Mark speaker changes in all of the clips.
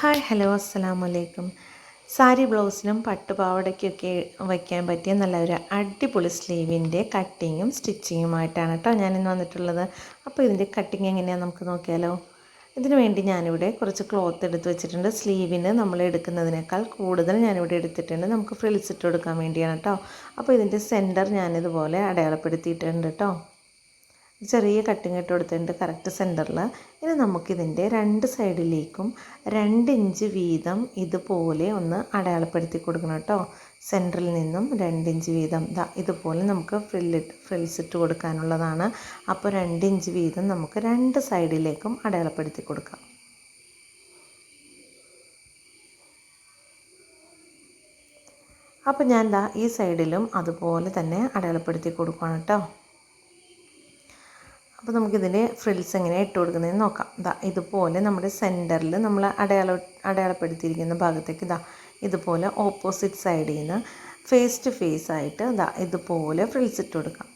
Speaker 1: Hi hello അസ്സാം വലൈക്കും സാരി ബ്ലൗസിനും പട്ടുപാവടയ്ക്കൊക്കെ വയ്ക്കാൻ പറ്റിയ നല്ല ഒരു അടിപൊളി സ്ലീവിന്റെ കട്ടിങ്ങും സ്റ്റിച്ചിങ്ങുമായിട്ടാണ് കേട്ടോ ഞാനിന്ന് വന്നിട്ടുള്ളത്. അപ്പോൾ ഇതിന്റെ കട്ടിങ് എങ്ങനെയാണെന്ന് നമുക്ക് നോക്കിയാലോ. ഇതിനു വേണ്ടി ഞാനിവിടെ കുറച്ച് ക്ലോത്ത് എടുത്ത് വെച്ചിട്ടുണ്ട്. സ്ലീവിന് നമ്മൾ എടുക്കുന്നതിനേക്കാൾ കൂടുതൽ ഞാനിവിടെ എടുത്തിട്ടുണ്ട്. നമുക്ക് ഫ്രിൽസ് ഇട്ട് കൊടുക്കാൻ വേണ്ടിയാണ് കേട്ടോ. അപ്പോൾ ഇതിന്റെ സെന്റർ ഞാനിതുപോലെ അടയാളപ്പെടുത്തിയിട്ടുണ്ട് കേട്ടോ. ചെറിയ കട്ടിങ് ഇട്ട് കൊടുത്തിട്ടുണ്ട് കറക്റ്റ് സെന്ററിൽ ഇനി നമുക്കിതിന്റെ രണ്ട് സൈഡിലേക്കും രണ്ട് ഇഞ്ച് വീതം ഇതുപോലെ ഒന്ന് അടയാളപ്പെടുത്തി കൊടുക്കണം കേട്ടോ. സെന്ററിൽ നിന്നും രണ്ട് ഇഞ്ച് വീതം. ദാ ഇതുപോലെ നമുക്ക് ഫ്രില്ലിട്ട് ഫ്രിൽസ് ഇട്ട് കൊടുക്കാനുള്ളതാണ്. അപ്പോൾ രണ്ട് ഇഞ്ച് വീതം നമുക്ക് രണ്ട് സൈഡിലേക്കും അടയാളപ്പെടുത്തി കൊടുക്കാം. അപ്പോൾ ഞാൻ ദാ ഈ സൈഡിലും അതുപോലെ തന്നെ അടയാളപ്പെടുത്തി കൊടുക്കുകയാണ് കേട്ടോ. അപ്പോൾ നമുക്കിതിന്റെ ഫ്രിൽസ് എങ്ങനെ ഇട്ട് കൊടുക്കുന്നതെന്ന് നോക്കാം. ഇതാ ഇതുപോലെ നമ്മുടെ സെന്ററിൽ നമ്മൾ അടയാള അടയാളപ്പെടുത്തിയിരിക്കുന്ന ഭാഗത്തേക്ക് ഇതാ ഇതുപോലെ ഓപ്പോസിറ്റ് സൈഡിൽ നിന്ന് ഫേസ് ടു ഫേസ് ആയിട്ട് ഇതാ ഇതുപോലെ ഫ്രിൽസ് ഇട്ട് കൊടുക്കാം.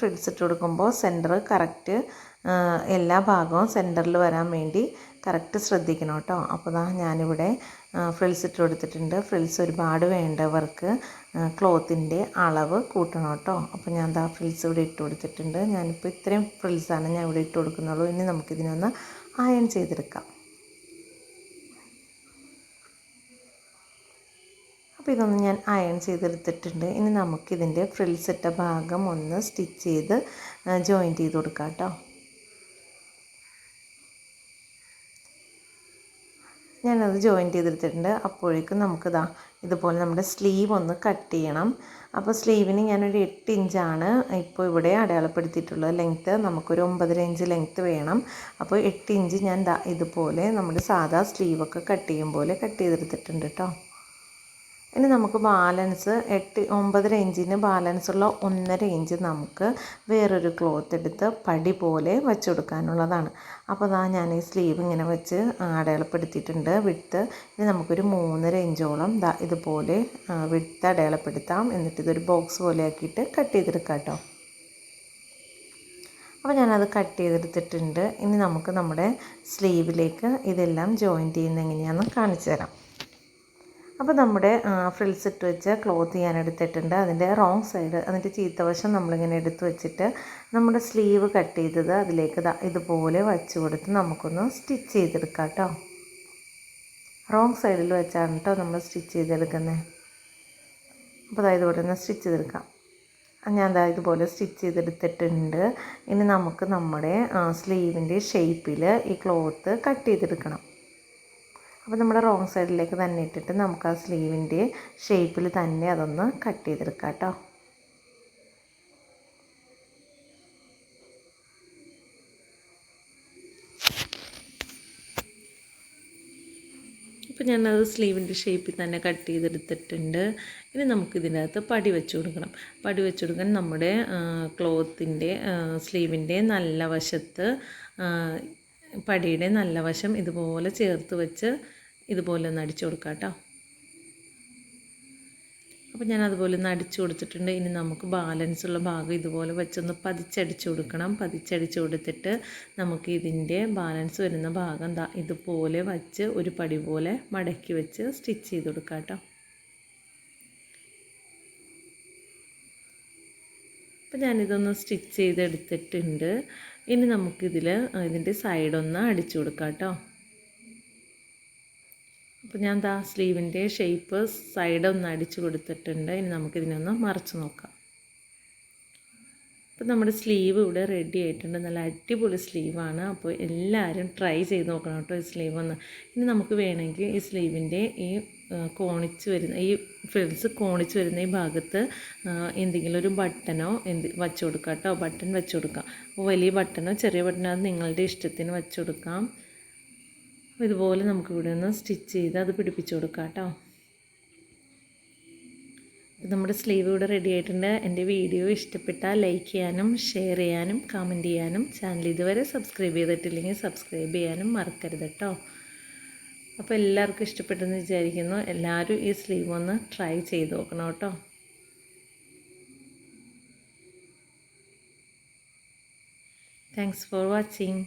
Speaker 1: ഫ്രിൽസ് ഇട്ട് കൊടുക്കുമ്പോൾ സെന്റർ കറക്റ്റ് എല്ലാ ഭാഗവും സെന്ററിൽ വരാൻ വേണ്ടി കറക്റ്റ് ശ്രദ്ധിക്കണം കേട്ടോ. അപ്പോൾ ദാ ഞാനിവിടെ ഫ്രിൽസ് ഇട്ട് കൊടുത്തിട്ടുണ്ട്. ഫ്രിൽസ് ഒരുപാട് വേണ്ടവർക്ക് ക്ലോത്തിന്റെ അളവ് കൂട്ടണം കേട്ടോ. അപ്പോൾ ഞാൻ ദാ ഫ്രിൽസ് ഇവിടെ ഇട്ട് കൊടുത്തിട്ടുണ്ട്. ഞാനിപ്പോൾ ഇത്രയും ഫ്രിൽസാണ് ഞാൻ ഇവിടെ ഇട്ട് കൊടുക്കുന്നുള്ളൂ. ഇനി നമുക്കിതിനൊന്ന് അയൺ ചെയ്തെടുക്കാം. അപ്പോൾ ഇതൊന്ന് ഞാൻ അയൺ ചെയ്തെടുത്തിട്ടുണ്ട്. ഇനി നമുക്കിതിന്റെ ഫ്രിൽസ് ഇട്ട ഭാഗം ഒന്ന് സ്റ്റിച്ച് ചെയ്ത് ജോയിന്റ് ചെയ്ത് കൊടുക്കാം കേട്ടോ. ഞാനത് ജോയിന്റ് ചെയ്തെടുത്തിട്ടുണ്ട് അപ്പോഴേക്കും നമുക്കിതാ ഇതുപോലെ നമ്മുടെ സ്ലീവ് ഒന്ന് കട്ട് ചെയ്യണം. അപ്പോൾ സ്ലീവിന് ഞാനൊരു എട്ട് ഇഞ്ചാണ് ഇപ്പോൾ ഇവിടെ അടയാളപ്പെടുത്തിയിട്ടുള്ളത്. ലെങ്ത്ത് നമുക്കൊരു ഒമ്പതര ഇഞ്ച് ലെങ്ത്ത് വേണം. അപ്പോൾ എട്ട് ഇഞ്ച് ഞാൻ ഇതുപോലെ നമ്മുടെ സാധാ സ്ലീവൊക്കെ കട്ട് ചെയ്യും പോലെ കട്ട് ചെയ്തെടുത്തിട്ടുണ്ട് കേട്ടോ ഇനി നമുക്ക് ബാലൻസ് എട്ട് ഒമ്പതര ഇഞ്ചിന് ബാലൻസ് ഉള്ള ഒന്നര ഇഞ്ച് നമുക്ക് വേറൊരു ക്ലോത്ത് എടുത്ത് പടി പോലെ വെച്ച് കൊടുക്കാനുള്ളതാണ് അപ്പോൾ അതാ ഞാൻ ഈ സ്ലീവ് ഇങ്ങനെ വെച്ച് അടയാളപ്പെടുത്തിയിട്ടുണ്ട് വിട്ട് ഇനി നമുക്കൊരു മൂന്നര ഇഞ്ചോളം ദാ ഇതുപോലെ വിട്ട് അടയാളപ്പെടുത്താം. എന്നിട്ട് ഇതൊരു ബോക്സ് പോലെ ആക്കിയിട്ട് കട്ട് ചെയ്തെടുക്കാം കേട്ടോ അപ്പോൾ ഞാനത് കട്ട് ചെയ്തെടുത്തിട്ടുണ്ട്. ഇനി നമുക്ക് നമ്മുടെ സ്ലീവിലേക്ക് ഇതെല്ലാം ജോയിന്റ് ചെയ്യുന്ന എങ്ങനെയാണെന്ന് കാണിച്ചു തരാം അപ്പോൾ നമ്മുടെ ഫ്രിൽസ് ഇട്ട് വെച്ച ക്ലോത്ത് ഞാൻ എടുത്തിട്ടുണ്ട്. അതിന്റെ റോങ് സൈഡ് അതിന്റെ ചീത്തവശം നമ്മളിങ്ങനെ എടുത്ത് വെച്ചിട്ട് നമ്മുടെ സ്ലീവ് കട്ട് ചെയ്തത് അതിലേക്ക് ഇതുപോലെ വച്ച് കൊടുത്ത് നമുക്കൊന്ന് സ്റ്റിച്ച് ചെയ്തെടുക്കാം കേട്ടോ റോങ് സൈഡിൽ വെച്ചാണ് കേട്ടോ നമ്മൾ സ്റ്റിച്ച് ചെയ്തെടുക്കുന്നത് അപ്പോൾ അതായത് ഇവിടെ നിന്ന് സ്റ്റിച്ച് ചെയ്തെടുക്കാം. ഞാൻ അതാ ഇതുപോലെ സ്റ്റിച്ച് ചെയ്തെടുത്തിട്ടുണ്ട്. ഇനി നമുക്ക് നമ്മുടെ സ്ലീവിന്റെ ഷേപ്പിൽ ഈ ക്ലോത്ത് കട്ട് ചെയ്തെടുക്കണം. അപ്പോൾ നമ്മൾ റോങ് സൈഡിലേക്ക് തന്നെ ഇട്ടിട്ട് നമുക്ക് ആ സ്ലീവിന്റെ ഷേപ്പിൽ തന്നെ അതൊന്ന് കട്ട് ചെയ്തെടുക്കാം കേട്ടോ. അപ്പോൾ ഞാനത് സ്ലീവിന്റെ ഷേപ്പിൽ തന്നെ കട്ട് ചെയ്തെടുത്തിട്ടുണ്ട്. ഇനി നമുക്ക് ഇതിനകത്ത് പടി വെച്ച് കൊടുക്കണം. പടി വെച്ച് കൊടുക്കാൻ നമ്മുടെ ക്ലോത്തിന്റെ സ്ലീവിന്റെ നല്ല വശത്ത് പടിയുടെ നല്ല വശം ഇതുപോലെ ചേർത്ത് വെച്ച് ഇതുപോലെ ഒന്ന് അടിച്ചു കൊടുക്കാം കേട്ടോ. അപ്പോൾ ഞാൻ അതുപോലെ ഒന്ന് അടിച്ചു കൊടുത്തിട്ടുണ്ട്. ഇനി നമുക്ക് ബാലൻസ് ഉള്ള ഭാഗം ഇതുപോലെ വെച്ചൊന്ന് പതിച്ചടിച്ചു കൊടുക്കണം. പതിച്ചടിച്ചു കൊടുത്തിട്ട് നമുക്ക് ഇതിന്റെ ബാലൻസ് വരുന്ന ഭാഗം ഇതുപോലെ വച്ച് ഒരു പടി പോലെ മടക്കി വെച്ച് സ്റ്റിച്ച് ചെയ്ത് കൊടുക്കാം കേട്ടോ. അപ്പോൾ ഞാനിതൊന്ന് സ്റ്റിച്ച് ചെയ്തെടുത്തിട്ടുണ്ട്. ഇനി നമുക്കിതിൽ ഇതിന്റെ സൈഡൊന്ന് അടിച്ചു കൊടുക്കാം കേട്ടോ. അപ്പോൾ ഞാൻ ദാ സ്ലീവിന്റെ ഷേപ്പ് സൈഡ് ഒന്ന് അടിച്ചു കൊടുത്തിട്ടുണ്ട്. ഇനി നമുക്കിതിനൊന്ന് മറച്ച് നോക്കാം. അപ്പോൾ നമ്മുടെ സ്ലീവ് ഇവിടെ റെഡി ആയിട്ടുണ്ട്. നല്ല അടിപൊളി സ്ലീവാണ് അപ്പോൾ എല്ലാവരും ട്രൈ ചെയ്ത് നോക്കണം കേട്ടോ ഈ സ്ലീവ് ഒന്ന്. ഇനി നമുക്ക് വേണമെങ്കിൽ ഈ സ്ലീവിന്റെ ഈ കോണിച്ച് വരുന്ന ഈ ഫ്രിൽസ് കോണിച്ച് വരുന്ന ഈ ഭാഗത്ത് എന്തെങ്കിലും ഒരു ബട്ടനോ എന്ത് വെച്ച് കൊടുക്കാം കേട്ടോ. ബട്ടൺ വെച്ച് കൊടുക്കാം. അപ്പോൾ വലിയ ബട്ടനോ ചെറിയ ബട്ടനോ നിങ്ങളുടെ ഇഷ്ടത്തിന് വെച്ച് കൊടുക്കാം. ഇതുപോലെ നമുക്ക് ഇവിടെ നിന്ന് സ്റ്റിച്ച് ചെയ്ത് അത് പിടിപ്പിച്ച് കൊടുക്കാം കേട്ടോ. നമ്മുടെ സ്ലീവ് ഇവിടെ റെഡി ആയിട്ടുണ്ട്. എന്റെ വീഡിയോ ഇഷ്ടപ്പെട്ടാൽ ലൈക്ക് ചെയ്യാനും ഷെയർ ചെയ്യാനും കമന്റ് ചെയ്യാനും ചാനൽ ഇതുവരെ സബ്സ്ക്രൈബ് ചെയ്തിട്ടില്ലെങ്കിൽ സബ്സ്ക്രൈബ് ചെയ്യാനും മറക്കരുത് കേട്ടോ. അപ്പോൾ എല്ലാവർക്കും ഇഷ്ടപ്പെട്ടെന്ന് വിചാരിക്കുന്നു. എല്ലാവരും ഈ സ്ലീവ് ഒന്ന് ട്രൈ ചെയ്ത് നോക്കണം കേട്ടോ. Thanks for watching